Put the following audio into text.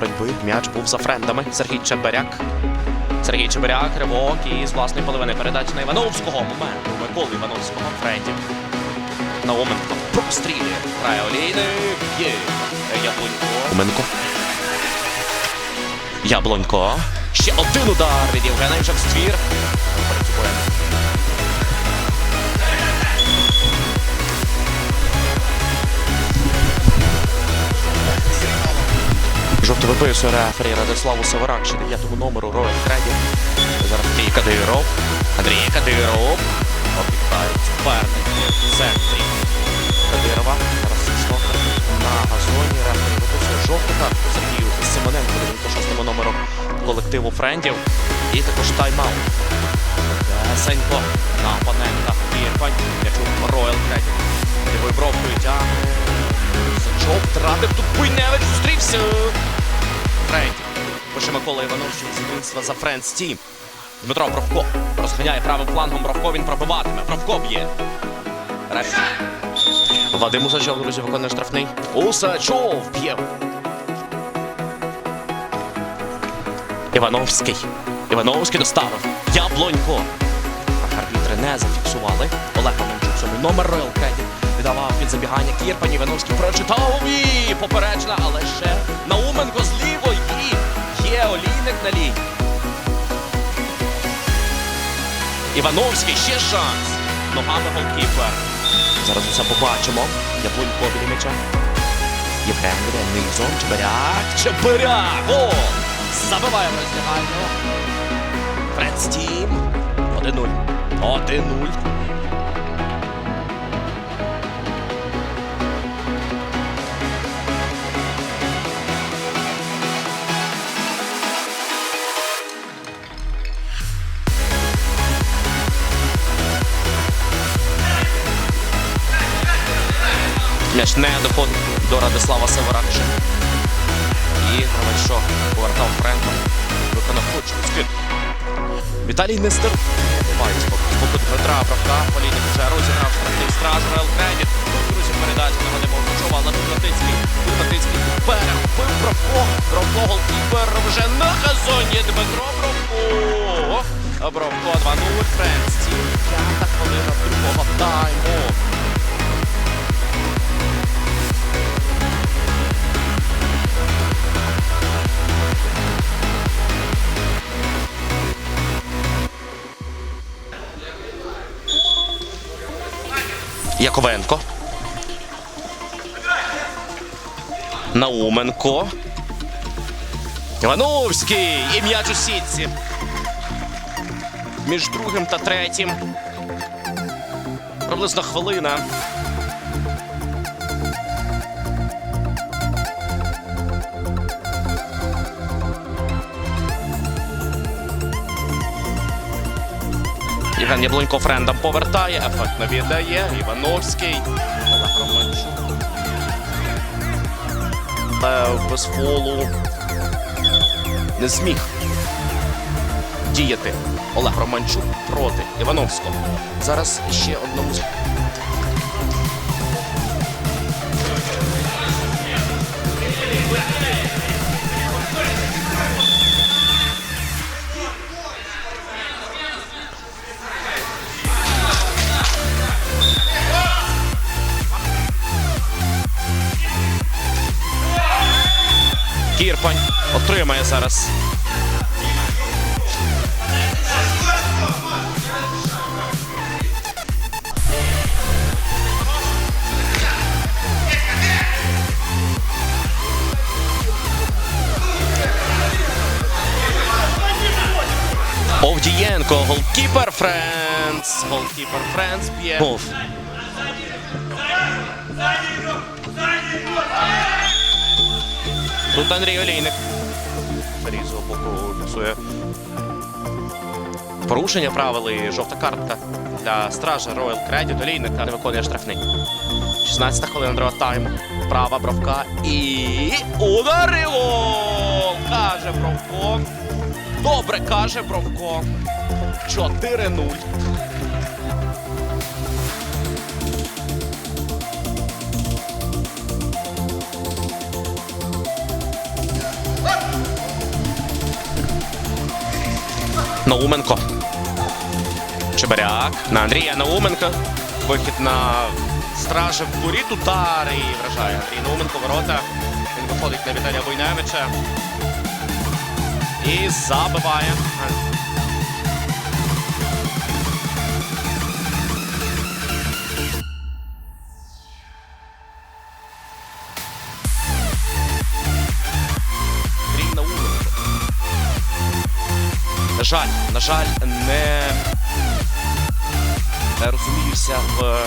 Боротьби м'яч був за френдами. Сергій Чеберяк. Сергій Чеберяк, ривок і з власної половини передачі на Івановського. Моменту Миколи Івановського Фредді. Науменко прострілює. Грає олійник. Є. Яблунько. Науменко. Яблонько. Ще один удар від Євгена Іншак ствір. Жовто виписує рефері Радиславу ще дев'ятому номеру Роял Креді. Зараз Андрій Кадиров. Андрій Кадиров. Обігають суперники в центрі Кадирова. Зараз Стокер на газоні. Рефері виписує жовту картку Сергію Симоненко, 96 номером колективу Френдів. І також тайм-аут. Гесенько на опонента Ірпань. М'ячу Роял Креді. Лівою бровкою тягне. Сачок втратив тут Буйневич зустрівся. Френді. Пише Микола Іванович з дитинства за Френдс Тім. Дмитро Бровко розганяє правим флангом Бровко, він пробиватиме. Бровко б'є. Рефі. Вадим Усачов, друзі, виконує штрафний. Усачов б'є. Івановський. Івановський доставив. Яблонько. Арбітри не зафіксували. Олег Романчук, сьомий номер Роял Кеді. Віддавав під забігання Кірпані. Івановський прочитав і попереджена, але ще на. Івановський, ще шанс. Ногами голкіпер. Зараз усе побачимо. Яблунько біля м'яча. Євген буде Нильзон, Чебиряк. Чебиряк! О! Забиває в роздягальну. Фред Стім. 1-0. 1-0. М'яч не доходить до Радислава Северакча. І Гравачок повертав Френко. Виконав точку скид. Віталій Нестер. Мають з боку- Дмитра Бравка. Полійник вже розіграв штрафний страж Рел Кредіт. Друзі, передача на Вадима Означова, але Латицький. Латицький перехопив Бравко. Бравко голкіпер вже на газоні. Дмитро Бравко. Бравко 2-0. Френсті. П'ята хвилина другого тайму. Яковенко. Науменко. Івановський. І м'яч у сітці. Між другим та третім. Приблизно хвилина. Євген Яблунько френдом повертає, ефектно віддає. Івановський. Без фолу. Не зміг діяти Олег Романчук проти Івановського. Зараз ще одному зараз. Овдієнко, голкіпер Френц. Голкіпер Френц б'є. Мов. Тут Андрій Олійник. Різу боку фіксує. Порушення правил і жовта картка для стража Royal Credit Олійника не виконує штрафний. 16 хвилина другого тайму. Права бровка і ударило! Каже Бровко. Добре каже Бровко. 4-0. Науменко. Чебаряк. На Андрія Науменка. Вихід на стражі в воріт. Удар і вражає. Андрій Науменко ворота. Він виходить на Віталія Войневича. І забиває. На жаль, на жаль, не розуміюся в